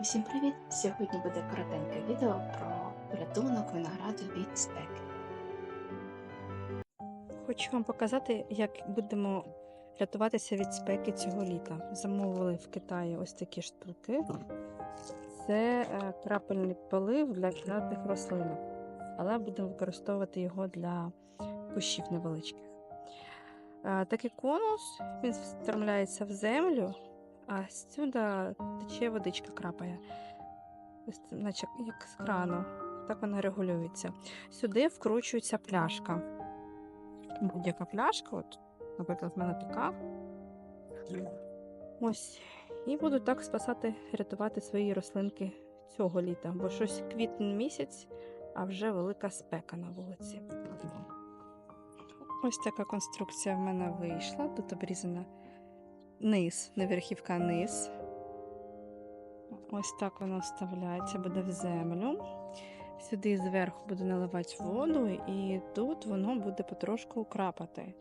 Усім привіт! Сьогодні буде коротеньке відео про порятунок винограду від спеки. Хочу вам показати, як будемо рятуватися від спеки цього літа. Замовили в Китаї ось такі штуки. Це е, крапельний полив для кімнатних рослин, але будемо використовувати його для кущів невеличких. Е, Такий конус він встромляється в землю, а сюди тече водичка крапає, наче як з крану. Так вона регулюється. Сюди вкручується пляшка будь-яка пляшка, от, наприклад, в мене така. Ось. І буду так спасати, рятувати свої рослинки цього літа, бо щось квітень місяць, а вже велика спека на вулиці. Ось така конструкція в мене вийшла. Тут обрізана низ, не верхівка, низ. Ось так воно вставляється, буде в землю. Сюди зверху буду наливати воду, і тут воно буде потрошку крапати.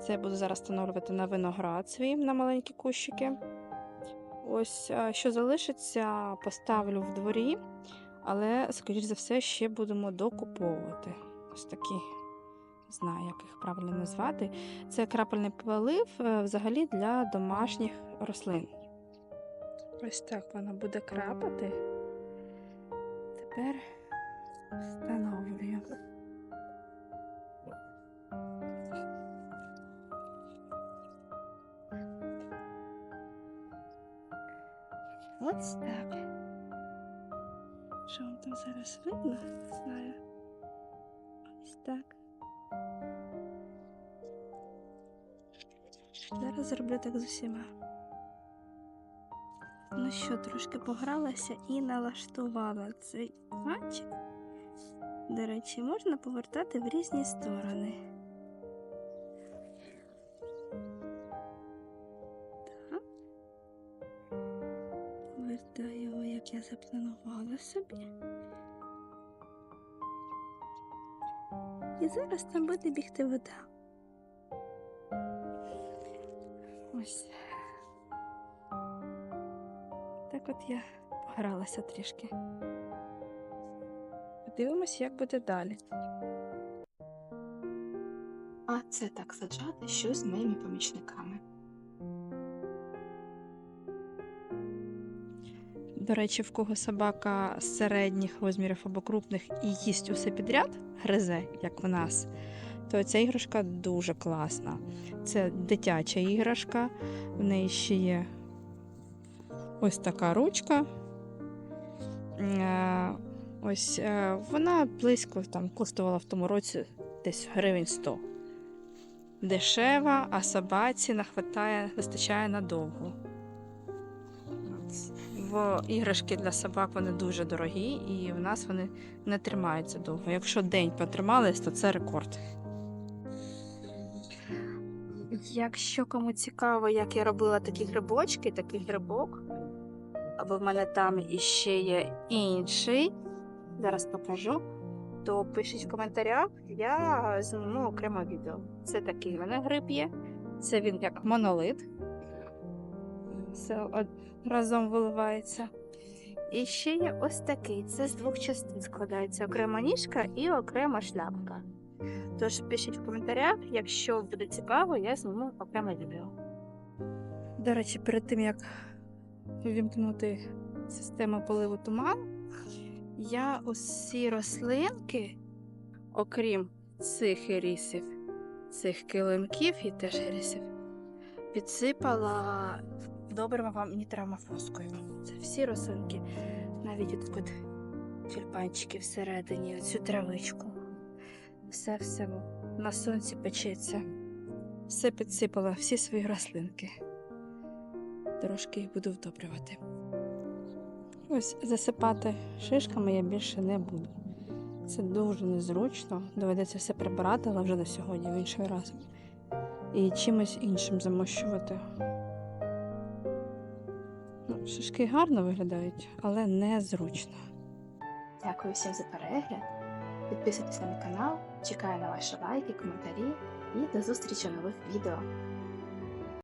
Це я буду зараз встановлювати на виноград свій на маленькі кущики. Ось, що залишиться, поставлю в дворі, але, скоріш за все, ще будемо докуповувати. Ось такі, знаю, як їх правильно назвати. Це крапельний полив е, взагалі для домашніх рослин. Ось так воно буде крапати. Тепер встановлюю. Ось так. Що вам там зараз видно? Не знаю. Ось так. Зараз зроблю так з усіма. Ну що, трошки погралася і налаштувала цей матчик. До речі, можна повертати в різні сторони. Так. Його, як я запланувала собі. І зараз там буде бігти вода. Ось. Так от я погралася трішки. Подивимось, як буде далі. А це так саджати щось з моїми помічниками. До речі, в кого собака середніх розмірів або крупних і їсть усе підряд, гризе, як в нас, то ця іграшка дуже класна. Це дитяча іграшка, в неї ще є ось така ручка. Е, Ось е, вона близько там коштувала в тому році десь гривень 100. Дешева, а собаці нахватає, вистачає надовго. В іграшки для собак вони дуже дорогі, і в нас вони не тримаються довго. Якщо день потримались, то це рекорд. Якщо кому цікаво, як я робила такі грибочки, такий грибок, або в мене там іще є інший, зараз покажу, то пишіть в коментарях, я зніму окремо відео. Це такий в мене гриб є. Це він як монолит. Все разом виливається. І ще є ось такий. Це з двох частин складається окрема ніжка і окрема шляпка. Тож пишіть в коментарях, якщо буде цікаво, я зніму окреме відео. До речі, перед тим як вімкнути систему поливу туман, я усі рослинки, окрім цих ірисів, цих килимків і теж ірисів, підсипала добривом нітрамофоскою. Це всі рослинки, навіть от от тюльпанчики всередині, цю травичку. Все все на сонці печеться. Все підсипала, всі свої рослинки. Трошки їх буду вдобрювати. Ось засипати шишками я більше не буду. Це дуже незручно. Доведеться все прибирати, але вже на сьогодні, в інший раз. І чимось іншим замощувати. Ну, шишки гарно виглядають, але незручно. Дякую всім за перегляд. Підписуйтесь на мій канал, чекаю на ваші лайки, коментарі і до зустрічі в нових відео.